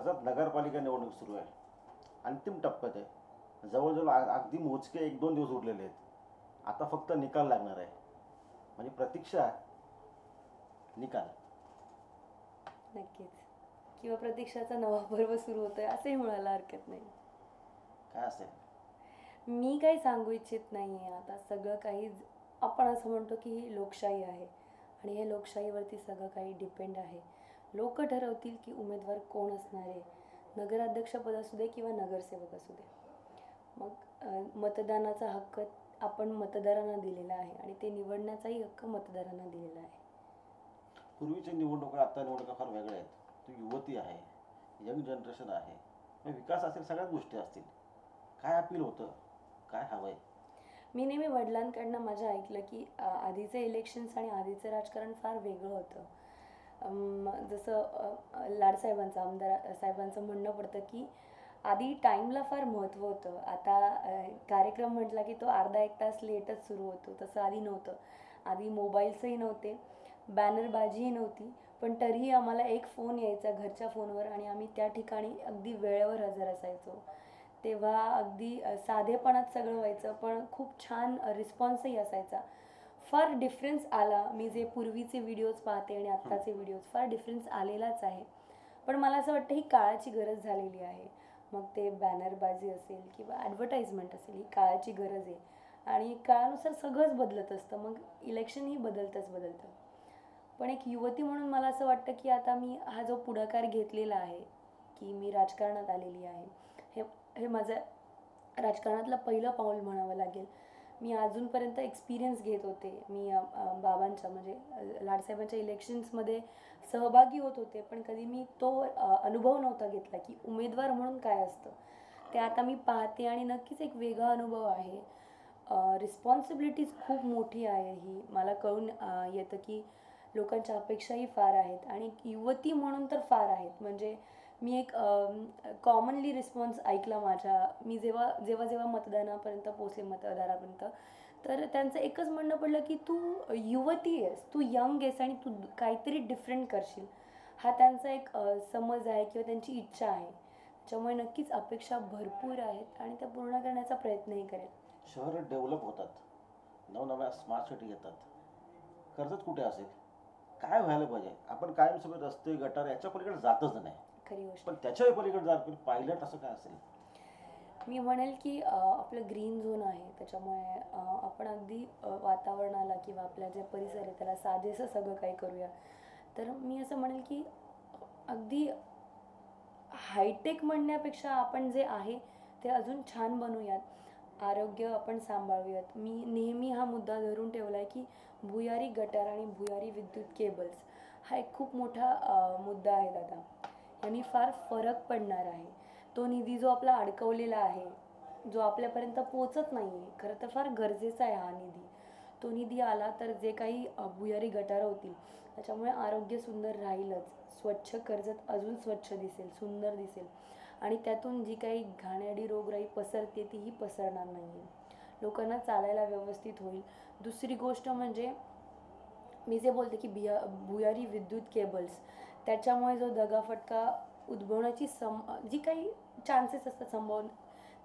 कर्जत नगरपालिका निवडणूक सुरू आहे. अंतिम टप्प्यात आहे. जवळजवळ अगदी मोजके एक दोन दिवस उरलेले आहेत. आता फक्त निकाल लागणार आहे. म्हणजे प्रतीक्षा निकाल. नक्कीच. किंवा प्रतीक्षाचा नवा पर्व सुरू होतोय असंही म्हणायला हरकत नाही. काय असेल? मी काही सांगू इच्छित नाही आहे. आता सगळं काही आपण असं म्हणतो की ही लोकशाही आहे. आणि हे लोकशाहीवरती सगळं काही डिपेंड आहे. लोक ठरवतील की उमेदवार कोण असणार आहे? नगराध्यक्षपद असू दे किंवा नगरसेवक असू दे. मग मतदानाचा हक्क आपण मतदारांना दिलेला आहे आणि ते निवडण्याचाही हक्क मतदारांना दिलेला आहे. पूर्वीच्या निवडणुका आता निवडणुका फार वेगळ्या आहेत. तू युवती आहे यंग जनरेशन आहे. विकास असेल सगळ्याच गोष्टी असतील. काय अपील होतं? काय हवंय? मी नेहमी वडिलांकडनं माझ्या ऐकलं की आधीचे इलेक्शन्स आणि आधीचं राजकारण फार वेगळं होतं. जसं लाडसाहेबांचं आमदार साहेबांचं म्हणणं पडतं की आधी टाईमला फार महत्त्व होतं. आता कार्यक्रम म्हटला की तो अर्धा एक तास लेटच सुरू होतो. तसं आधी नव्हतं. आधी मोबाईल्सही नव्हते. बॅनरबाजीही नव्हती. पण तरीही आम्हाला एक फोन यायचा घरच्या फोनवर आणि आम्ही त्या ठिकाणी अगदी वेळेवर हजर असायचो. तेव्हा अगदी साधेपणात सगळं व्हायचं. पण खूप छान रिस्पॉन्सही असायचा. फार डिफरन्स आला. मी जे पूर्वीचे व्हिडिओज पाहते आणि आत्ताचे व्हिडिओज फार डिफरन्स आलेलाच आहे. पण मला असं वाटतं ही काळाची गरज झालेली आहे. मग ते बॅनरबाजी असेल किंवा ॲडव्हर्टाईजमेंट असेल ही काळाची गरज आहे. आणि काळानुसार सगळंच बदलत असतं. मग इलेक्शनही बदलतंच बदलतं. पण एक युवती म्हणून मला असं वाटतं की आता मी हा जो पुढाकार घेतलेला आहे की मी राजकारणात आलेली आहे हे हे माझं राजकारणातलं पहिलं पाऊल म्हणावं लागेल. मी अजूनपर्यंत एक्सपिरियन्स घेत होते. मी बाबांच्या म्हणजे लाडसाहेबांच्या इलेक्शन्समध्ये सहभागी होत होते. पण कधी मी तो अनुभव नव्हता घेतला की उमेदवार म्हणून काय असतं. ते आता मी पाहते आणि नक्कीच एक वेगळा अनुभव आहे. रिस्पॉन्सिबिलिटीज खूप मोठी आहे ही. मला कळून येतं की लोकांच्या अपेक्षाही फार आहेत. आणि युवती म्हणून तर फार आहेत. म्हणजे मी एक कॉमनली रिस्पॉन्स ऐकला माझ्या. मी जेव्हा जेव्हा जेव्हा मतदानापर्यंत पोचले मतदारापर्यंत तर त्यांचं एकच म्हणणं पडलं की तू युवती आहेस तू यंग आहेस आणि तू काहीतरी डिफरंट करशील. हा त्यांचा एक समज आहे किंवा त्यांची इच्छा आहे. त्यामुळे नक्कीच अपेक्षा भरपूर आहेत आणि त्या पूर्ण करण्याचा प्रयत्नही करेल. शहर डेव्हलप होतात. नवनव्या स्मार्ट सिटी येतात. कर्जत कुठे असेल? काय व्हायला पाहिजे? आपण कायम सगळे रस्ते गटार याच्या पलीकडे जातच नाही. खरी गोष्ट. पण त्याच्याही पलीकडे जात पायलट असं काय असेल? मी म्हणेल की आपलं ग्रीन झोन आहे. त्याच्यामुळे आपण अगदी वातावरणाला किंवा आपल्या जे परिसर आहे त्याला साजेसं सगळं काही करूया. तर मी असं म्हणेल की अगदी हायटेक म्हणण्यापेक्षा आपण जे आहे ते अजून छान बनवूयात आरोग्य आपण सांभाळूयात. मी नेहमी हा मुद्दा धरून ठेवला आहे की भुयारी गटार आणि भुयारी विद्युत केबल्स हा एक खूप मोठा मुद्दा आहे दादा यांनी फार फरक पडणार आहे. तो निधी जो आपला अडकवलेला आहे जो आपल्यापर्यंत पोचत नाही आहे खरं तर फार गरजेचा आहे हा निधी. तो निधी आला तर जे काही भुयारी गटारं होतील त्याच्यामुळे आरोग्य सुंदर राहीलच. स्वच्छ कर्जत अजून स्वच्छ दिसेल सुंदर दिसेल. आणि त्यातून जी काही घाणेरडी रोगराई पसरते तीही पसरणार नाही आहे लोकांना चालायला व्यवस्थित होईल. दुसरी गोष्ट म्हणजे मी जे बोलते की बिया भुयारी विद्युत केबल्स त्याच्यामुळे जो दगाफटका उद्भवण्याची सम जी काही चान्सेस असतात संभव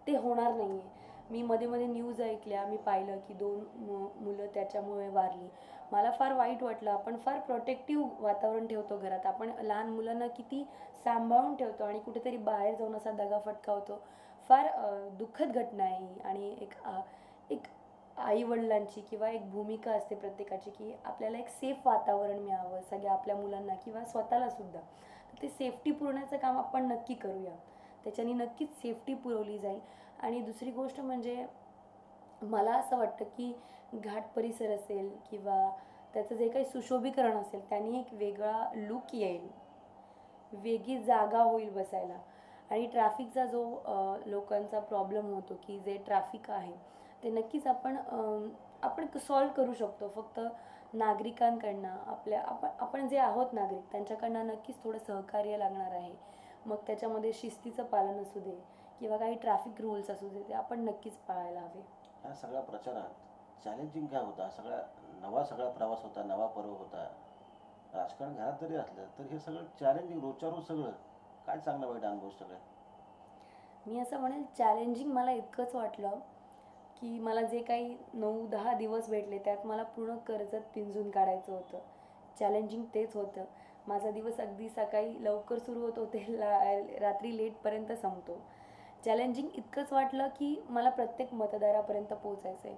ते होणार नाही आहे मी मध्ये मध्ये न्यूज ऐकल्या मी पाहिलं की दोन मु मुलं त्याच्यामुळे वारली. मला फार वाईट वाटलं. आपण फार प्रोटेक्टिव्ह वातावरण ठेवतो घरात. आपण लहान मुलांना किती सांभाळून ठेवतो आणि कुठेतरी बाहेर जाऊन असा दगाफटका होतो. फार दुःखद घटना आहे ही. आणि एक एक आईवडिलांची किंवा एक भूमिका असते प्रत्येकाची की आपल्याला एक सेफ वातावरण मिळावं सगळ्या आपल्या मुलांना किंवा स्वतःलासुद्धा तर ते सेफ्टी पुरवण्याचं काम आपण नक्की करूया. त्याच्याने नक्कीच सेफ्टी पुरवली जाईल. आणि दुसरी गोष्ट म्हणजे मला असं वाटतं की घाट परिसर असेल किंवा त्याचं जे काही सुशोभीकरण असेल त्यांनी एक वेगळा लुक येईल. वेगळी जागा होईल बसायला. आणि ट्रॅफिकचा जो लोकांचा प्रॉब्लेम होतो की जे ट्रॅफिक आहे ते नक्कीच आपण आपण सॉल्व करू शकतो. फक्त नागरिकांकडनं आपल्या आपण आपण जे आहोत नागरिक त्यांच्याकडनं नक्कीच थोडं सहकार्य लागणार आहे. मग त्याच्यामध्ये शिस्तीचं पालन असू दे किंवा काही ट्रॅफिक रूल्स असू दे ते आपण नक्कीच पाळायला हवे. ह्या सगळ्या प्रचारात चॅलेंजिंग काय होता? सगळ्या नवा सगळा प्रवास होता नवा पर्व होता. राजकारण घरात जरी असलं तर हे सगळं चॅलेंजिंग रोजच्या रोज सगळं. काय चांगलं वाईट अनुभव सगळे? मी असं म्हणेल चॅलेंजिंग मला इतकंच वाटलं की मला जे काही नऊ दहा दिवस भेटले त्यात मला पूर्ण कर्जत पिंजून काढायचं होतं. चॅलेंजिंग तेच होतं. माझा दिवस अगदी सकाळी लवकर सुरू होत होते ला रात्री लेटपर्यंत संपतो. चॅलेंजिंग इतकंच वाटलं की मला प्रत्येक मतदारापर्यंत पोचायचं आहे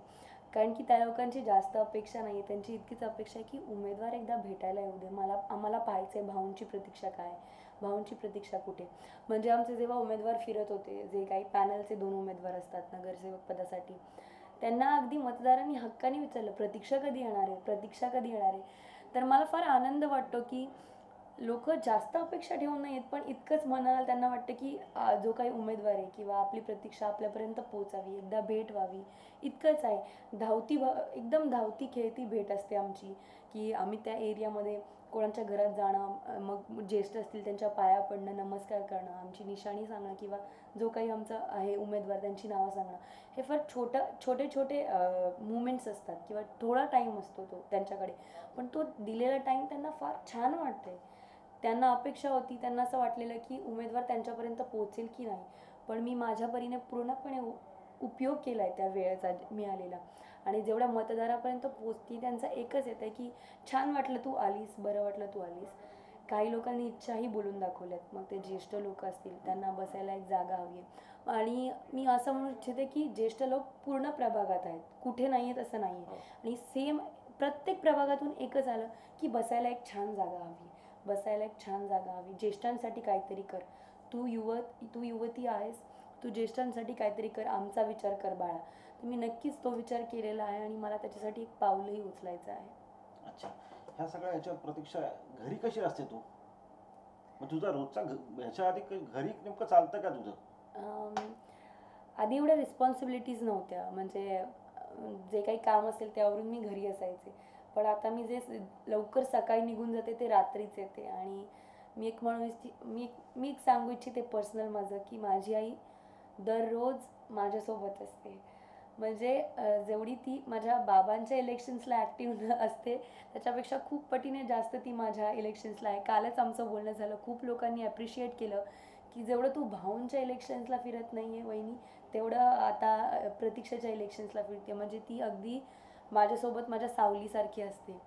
कारण की त्या लोकांची जास्त अपेक्षा नाही आहे त्यांची इतकीच अपेक्षा आहे की उमेदवार एकदा भेटायला येऊ दे. मला आम्हाला पाहायचं आहे भाऊंची प्रतीक्षा काय भाऊंची प्रतीक्षा कुठे? म्हणजे आमचे जेव्हा उमेदवार फिरत होते जे काही पॅनलचे दोन उमेदवार असतात नगरसेवक पदासाठी त्यांना अगदी मतदारांनी हक्काने विचारलं प्रतीक्षा कधी येणार आहे? प्रतीक्षा कधी येणार आहे? तर मला फार आनंद वाटतो की लोक जास्त अपेक्षा ठेवून नाहीत पण इतकंच मनाला त्यांना वाटतं की जो काही उमेदवार आहे किंवा आपली प्रतीक्षा आपल्यापर्यंत पोचावी एकदा भेट व्हावी इतकंच आहे. धावती भ एकदम धावती खेळती भेट असते आमची की आम्ही त्या एरियामध्ये कोणाच्या घरात जाणं मग ज्येष्ठ असतील त्यांच्या पाया पडणं नमस्कार करणं आमची निशाणी सांगणं किंवा जो काही आमचा आहे उमेदवार त्यांची नावं सांगणं हे फार छोटं छोटे छोटे मुमेंट्स असतात किंवा थोडा टाईम असतो तो त्यांच्याकडे. पण तो दिलेला टाईम त्यांना फार छान वाटते त्यांना अपेक्षा होती त्यांना असं वाटलेलं की उमेदवार त्यांच्यापर्यंत पोहोचेल की नाही. पण मी माझ्या परीने पूर्णपणे उपयोग केला आहे त्या वेळेचा मिळालेला. आणि जेवढ्या मतदारापर्यंत पोचती त्यांचा एकच येत आहे की छान वाटलं तू आलीस बरं वाटलं तू आलीस. काही लोकांनी इच्छाही बोलून दाखवल्यात. मग ते ज्येष्ठ लोक असतील त्यांना बसायला एक जागा हवी आहे. आणि मी असं म्हणू इच्छिते की ज्येष्ठ लोक पूर्ण प्रभागात आहेत. कुठे नाही आहेत असं नाही आहे आणि सेम प्रत्येक प्रभागातून एकच आलं की बसायला एक छान जागा हवी. बसायला एक छान जागा हवी. ज्येष्ठांसाठी काहीतरी कर. तू युवत तू युवती आहेस. तू ज्येष्ठांसाठी काहीतरी कर. आमचा विचार कर बाळा. तर मी नक्कीच तो विचार केलेला आहे आणि मला त्याच्यासाठी एक पाऊलही उचलायचं आहे. अच्छा. ह्या सगळ्या ह्याच्यावर प्रतीक्षा घरी कशी असते तू? मग तुझा रोजचा ह्याच्या आधी घरी नेमकं चालतं का तुझं? आधी एवढ्या रिस्पॉन्सिबिलिटीज नव्हत्या. म्हणजे जे काही काम असेल त्यावरून मी घरी असायचे. पण आता मी जे लवकर सकाळी निघून जाते ते रात्रीच येते. आणि मी एक म्हणू इच्छि मी मी एक सांगू इच्छिते पर्सनल माझं की माझी आई दररोज माझ्यासोबत असते. म्हणजे जेवढी ती माझ्या बाबांच्या इलेक्शन्सला ॲक्टिव्ह असते त्याच्यापेक्षा खूप पटीने जास्त ती माझ्या इलेक्शन्सला आहे. कालच आमचं बोलणं झालं. खूप लोकांनी ॲप्रिशिएट केलं की जेवढं तू भाऊंच्या इलेक्शन्सला फिरत नाही आहे वहिनी तेवढं आता प्रतीक्षाच्या इलेक्शन्सला फिरते. म्हणजे ती अगदी माझ्यासोबत माझ्या सावलीसारखी असते.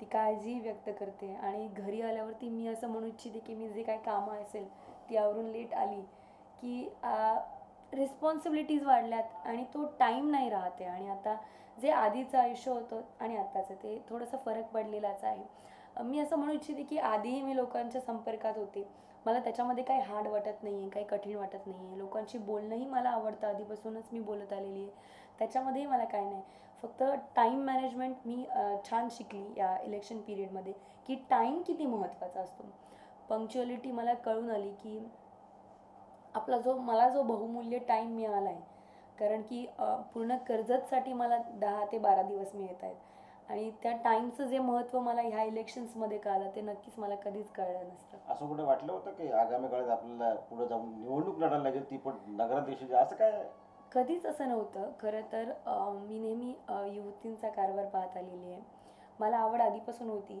ती काळजी व्यक्त करते. आणि घरी आल्यावरती मी असं म्हणू इच्छिते की मी जे काही कामं असेल ती आवरून लेट आली की रिस्पॉन्सिबिलिटीज वाढल्यात आणि तो टाईम नाही राहते. आणि आता जे आधीचं आयुष्य होतं आणि आत्ताचं ते थोडंसं फरक पडलेलाच आहे. मी असं म्हणू इच्छिते की आधीही मी लोकांच्या संपर्कात होते. मला त्याच्यामध्ये काही हार्ड वाटत नाही आहे काही कठीण वाटत नाही आहे लोकांशी बोलणंही मला आवडतं. आधीपासूनच मी बोलत आलेली आहे. त्याच्यामध्येही मला काय नाही. फक्त टाईम मॅनेजमेंट मी छान शिकली या इलेक्शन पिरियडमध्ये की टाईम किती महत्त्वाचा असतो. पंक्च्युअलिटी मला कळून आली की आपला जो मला जो बहुमूल्य टाईम मिळाला आहे कारण की पूर्ण कर्जतसाठी मला दहा ते बारा दिवस मिळत आहेत. आणि त्या टाईमचं जे महत्त्व मला ह्या इलेक्शन्समध्ये कळलं ते नक्कीच मला कधीच कळलं नसतं. असं कुठे वाटलं होतं की आगामी काळात आपल्याला पुढे जाऊन निवडणूक लढायला लागेल ती पण नगराध्यक्षाची असं काय? कधीच असं नव्हतं. खरं तर मी नेहमी युवतींचा कारभार पाहत आलेली आहे. मला आवड आधीपासून होती.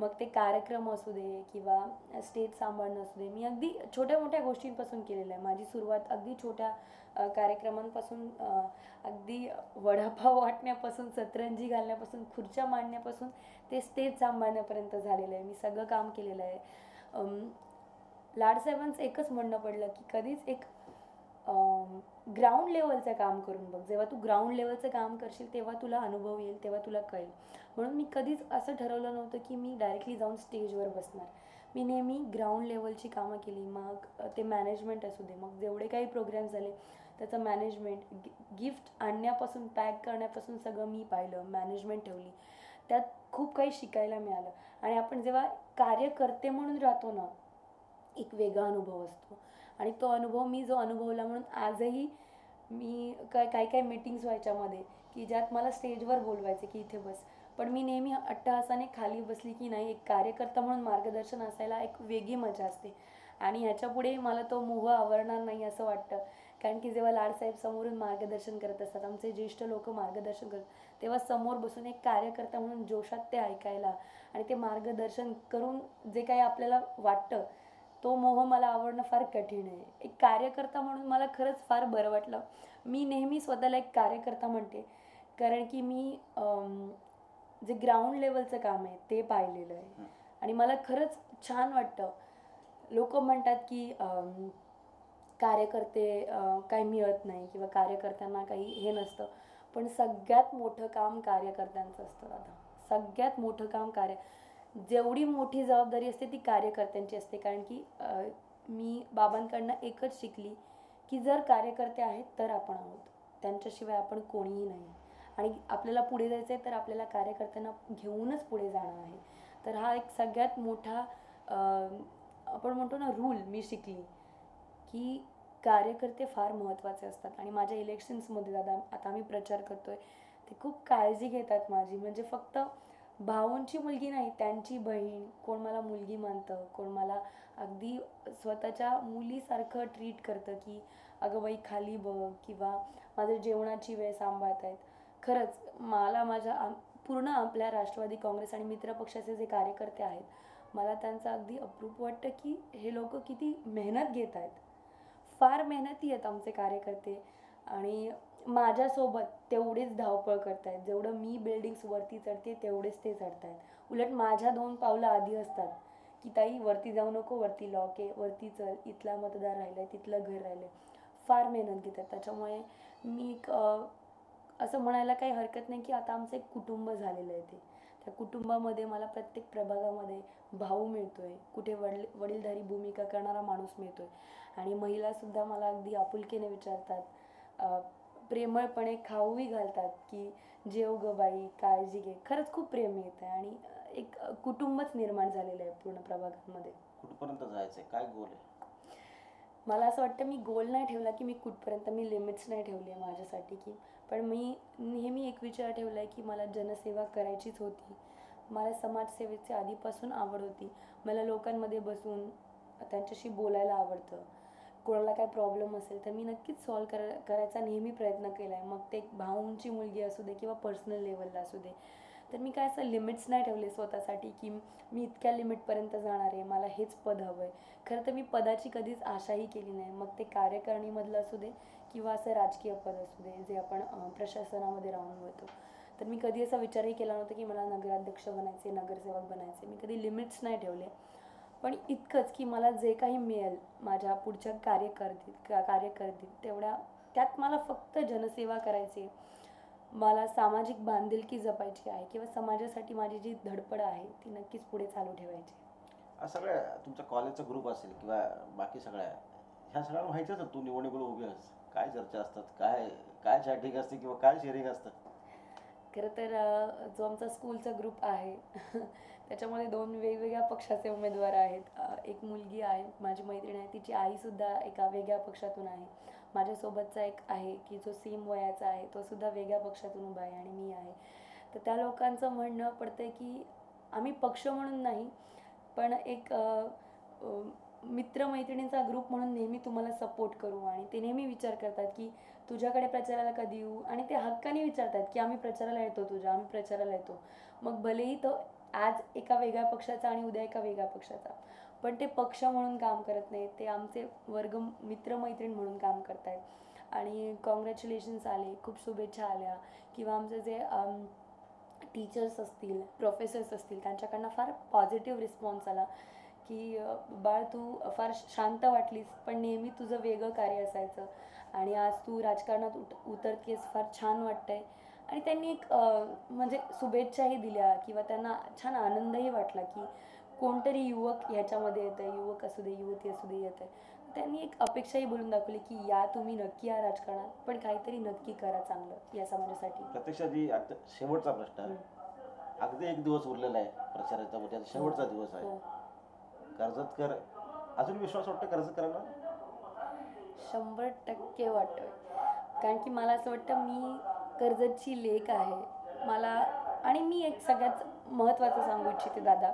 मग ते कार्यक्रम असू दे किंवा स्टेज सांभाळणं असू दे. मी अगदी छोट्या मोठ्या गोष्टींपासून केलेलं आहे. माझी सुरुवात अगदी छोट्या कार्यक्रमांपासून अगदी वडापाव वाटण्यापासून सतरंजी घालण्यापासून खुर्च्या मांडण्यापासून ते स्टेज सांभाळण्यापर्यंत झालेलं आहे. मी सगळं काम केलेलं आहे. लाडसाहेबांचं एकच म्हणणं पडलं की कधीच एक ग्राउंड लेवलचं काम करून बघ. जेव्हा तू ग्राउंड लेवलचं काम करशील तेव्हा तुला अनुभव येईल तेव्हा तुला कळेल. म्हणून मी कधीच असं ठरवलं नव्हतं की मी डायरेक्टली जाऊन स्टेजवर बसणार. मी नेहमी ग्राउंड लेवलची कामं केली. मग ते मॅनेजमेंट असू दे. मग जेवढे काही प्रोग्राम झाले त्याचं मॅनेजमेंट गिफ्ट आणण्यापासून पॅक करण्यापासून सगळं मी पाहिलं. मॅनेजमेंट ठेवली. त्यात खूप काही शिकायला मिळालं. आणि आपण जेव्हा कार्यकर्ते म्हणून राहतो ना एक वेगळा अनुभव असतो. आणि तो अनुभव मी जो अनुभवला म्हणून आजही मी काय काही काही मीटिंग्स व्हायच्यामध्ये की ज्यात मला स्टेजवर बोलवायचे की इथे बस. पण मी नेहमी अट्टहासाने खाली बसली की नाही एक कार्यकर्ता म्हणून मार्गदर्शन असायला एक वेगळी मजा असते. आणि ह्याच्यापुढे मला तो मोह आवरणार नाही असं वाटतं. कारण की जेव्हा लाडसाहेब समोरून मार्गदर्शन करत असतात आमचे ज्येष्ठ लोक मार्गदर्शन करतात तेव्हा समोर बसून एक कार्यकर्ता म्हणून जोशात ते ऐकायला आणि ते मार्गदर्शन करून जे काही आपल्याला वाटतं तो मोह मला आवडणं फार कठीण आहे. एक कार्यकर्ता म्हणून मला खरंच फार बरं वाटलं. मी नेहमी स्वतःला एक कार्यकर्ता म्हणते. कारण की मी जे ग्राउंड लेवलचं काम आहे ते पाहिलेलं आहे. आणि मला खरंच छान वाटतं. लोक म्हणतात की कार्यकर्ते काही मिळत नाही किंवा कार्यकर्त्यांना काही हे नसतं. पण सगळ्यात मोठं काम कार्यकर्त्यांचं असतं दादा. सगळ्यात मोठं काम कार्य जेवढी मोठी जबाबदारी असते ती कार्यकर्त्यांची असते. कारण की मी बाबांकडनं एकच शिकली की जर कार्यकर्ते आहेत तर आपण आहोत. त्यांच्याशिवाय आपण कोणीही नाही. आणि आपल्याला पुढे जायचं आहे तर आपल्याला कार्यकर्त्यांना घेऊनच पुढे जाणं आहे. तर हा एक सगळ्यात मोठा आपण म्हणतो ना रूल मी शिकली की कार्यकर्ते फार महत्त्वाचे असतात. आणि माझ्या इलेक्शन्समध्ये दादा आता आम्ही प्रचार करतो आहे ते खूप काळजी घेतात माझी. म्हणजे फक्त भाऊंची मुलगी नाही त्यांची बहीण. कोण मला मुलगी मानतं कोण मला अगदी स्वतःच्या मुलीसारखं ट्रीट करतं की अगं बाई खाली बघ किंवा माझं जेवणाची वेळ सांभाळत आहेत. खरंच मला माझ्या आम- पूर्ण आपल्या राष्ट्रवादी काँग्रेस आणि मित्रपक्षाचे जे कार्यकर्ते आहेत मला त्यांचं अगदी अप्रूप वाटतं की हे लोक किती मेहनत घेत आहेत. फार मेहनती आहेत आमचे कार्यकर्ते. आणि माझ्यासोबत तेवढेच धावपळ करतायत. जेवढं मी बिल्डिंग्स वरती चढते तेवढेच ते चढतायत. उलट माझ्या दोन पावलं आधी असतात. की ताई वरती जाऊ नको वरती लॉक आहे वरती चल. इथला मतदार राहिलाय तिथलं घर राहिलंय. फार मेहनत घेतात. त्याच्यामुळे मी एक असं म्हणायला काही हरकत नाही की आता आमचं एक कुटुंब झालेलं आहे ते. त्या कुटुंबामध्ये मला प्रत्येक प्रभागामध्ये भाऊ आहे कुठे वडील वडीलधारी भूमिका करणारा माणूस मिळतो आहे आणि महिलासुद्धा मला अगदी आपुलकीने विचारतात प्रेमळपणे खाऊही घालतात की जेव ग बाई काळजी घे. खरंच खूप प्रेम मिळत आहे आणि एक कुटुंबच निर्माण झालेलं आहे पूर्ण प्रभागामध्ये. कुठपर्यंत जायचंय? काय गोल आहे? मला असं वाटतं मी गोल नाही ठेवला की मी कुठपर्यंत मी लिमिट्स नाही ठेवली आहे माझ्यासाठी की. पण मी नेहमी एक विचार ठेवला आहे की मला जनसेवा करायचीच होती. मला समाजसेवेची आधीपासून आवड होती. मला लोकांमध्ये बसून त्यांच्याशी बोलायला आवडतं. कोणाला काय प्रॉब्लेम असेल तर मी नक्कीच सॉल्व कर करायचा नेहमी प्रयत्न केला आहे मग ते एक भाऊंची मुलगी असू दे किंवा पर्सनल लेवलला असू दे. तर मी काय असं लिमिट्स नाही ठेवले स्वतःसाठी की मी इतक्या लिमिटपर्यंत जाणार आहे मला हेच पद हवं आहे खरं तर मी पदाची कधीच आशाही केली नाही. मग ते कार्यकारिणीमधलं असू दे किंवा असं राजकीय पद असू दे जे आपण प्रशासनामध्ये राहून होतो. तर मी कधी असा विचारही केला नव्हता की मला नगराध्यक्ष बनायचे नगरसेवक बनायचे मी कधी लिमिट्स नाही ठेवले. पण इतकंच की मला जे काही मिळेल माझ्या पुढच्या कार्यकर्तीत का कार्यकर्तीत तेवढ्या त्यात मला फक्त जनसेवा करायची आहे. मला सामाजिक बांधिलकी जपायची आहे किंवा समाजासाठी माझी जी धडपड आहे ती नक्कीच पुढे चालू ठेवायची सगळ्या तुमचा कॉलेजचा ग्रुप असेल किंवा बाकी सगळ्या ह्या सगळ्यांना माहितीच तू निवडणुकीला उभी आहेस. काय चर्चा असतात? काय काय चॅटिंग असते किंवा काय शेअरिंग असतं? खरं तर जो आमचा स्कूलचा ग्रुप आहे त्याच्यामध्ये दोन वेगवेगळ्या पक्षाचे उमेदवार आहेत. एक मुलगी आहे माझी मैत्रीण आहे तिची आईसुद्धा एका वेगळ्या पक्षातून आहे. माझ्यासोबतचा एक आहे की जो सेम वयाचा आहे तो सुद्धा वेगळ्या पक्षातून उभा आहे आणि मी आहे. तर त्या लोकांचं म्हणणं पडतं आहे की आम्ही पक्ष म्हणून नाही पण एक मित्रमैत्रिणींचा ग्रुप म्हणून नेहमी तुम्हाला सपोर्ट करू आणि ते नेहमी विचार करतात की तुझ्याकडे प्रचाराला कधी येऊ? आणि ते हक्काने विचारतात की आम्ही प्रचाराला येतो तुझ्या आम्ही प्रचाराला येतो. मग भलेही तो आज एका वेगळ्या पक्षाचा आणि उद्या एका वेगळ्या पक्षाचा. पण ते पक्ष म्हणून काम करत नाहीत. ते आमचे वर्ग मित्रमैत्रीण म्हणून काम करतायत. आणि कॉंग्रॅच्युलेशन्स आले खूप शुभेच्छा आल्या. किंवा आमचे जे टीचर्स असतील प्रोफेसर्स असतील त्यांच्याकडनं फार पॉझिटिव्ह रिस्पॉन्स आला की बाळ तू फार शांत वाटलीस पण नेहमी तुझं वेगळं कार्य असायचं. आणि आज तू राजकारणात उत उतरतेस फार छान वाटतंय. आणि त्यांनी एक म्हणजे शुभेच्छाही दिल्या किंवा त्यांना छान आनंदही वाटला की कोणतरी युवक ह्याच्यामध्ये येतं आहे युवक असू दे युवती असू दे येत आहे त्यांनी एक अपेक्षाही बोलून दाखवली की या तुम्ही नक्की या राजकारणात पण काहीतरी नक्की करा चांगलं या समाजासाठी प्रत्यक्षात जी आता शेवटचा प्रश्न आहे. अगदी एक दिवस उरलेला आहे प्रचाराचा शेवटचा दिवस आहे. हो. कर्जतकर अजून विश्वास वाटतं कर्जतकरांना? शंभर टक्के वाटतोय. कारण की मला असं वाटतं मी कर्जतची लेख आहे. मला आणि मी एक सगळ्यात महत्त्वाचं सांगू इच्छिते दादा.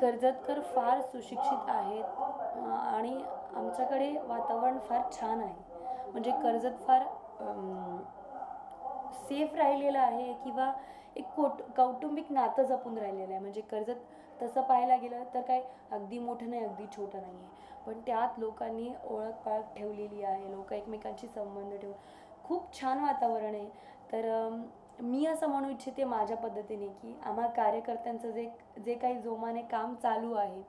कर्जतकर फार सुशिक्षित आहेत. आणि आमच्याकडे वातावरण फार छान आहे. म्हणजे कर्जत फार सेफ राहिलेलं आहे किंवा एक कोट कौटुंबिक नातं जपून राहिलेलं आहे. म्हणजे कर्जत तसं पाहायला गेलं तर काय अगदी मोठं नाही अगदी छोटं नाही आहे पण त्यात लोकांनी ओळख पाळख ठेवलेली आहे. लोक एकमेकांशी संबंध ठेवून खूप छान वातावरण आहे. तर मी असं म्हणू इच्छिते माझ्या पद्धतीने की आम्हा कार्यकर्त्यांचं जे जे काही जोमाने काम चालू आहे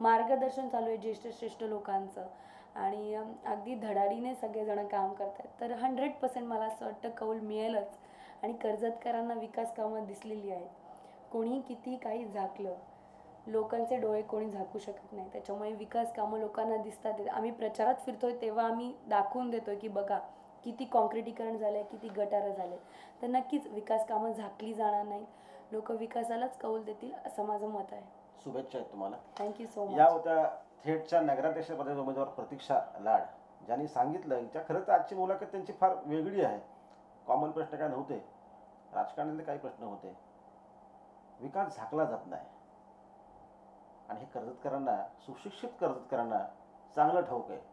मार्गदर्शन चालू आहे ज्येष्ठ श्रेष्ठ लोकांचं आणि अगदी धडाडीने सगळेजण काम करतात तर हंड्रेड पर्सेंट मला असं वाटतं कौल मिळेलच आणि कर्जतकरांना विकास कामं दिसलेली आहेत. कोणी किती काही झाकलं लोकांचे डोळे कोणी झाकू शकत नाही. त्याच्यामुळे विकास कामं लोकांना दिसतात. आम्ही प्रचारात फिरतोय तेव्हा आम्ही दाखवून देतोय की बघा किती कॉन्क्रिटीकरण झालंय किती गटारं झाले तर नक्कीच विकास कामं झाकली जाणार नाहीत. लोक विकासालाच कौल देतील असं माझं मत आहे. शुभेच्छा आहेत तुम्हाला. थँक्यू सो या मच होत्या थेटच्या नगराध्यक्षपदाचे उमेदवार प्रतीक्षा लाड ज्यांनी सांगितलं त्या खरं तर आजची मुलाखत त्यांची फार वेगळी आहे. कॉमन प्रश्न काय नव्हते? राजकारणातले काही प्रश्न होते. विकास झाकला जात नाही. आणि हे कर्जतकरांना सुशिक्षित कर्जतकरांना चांगलं ठाऊक आहे.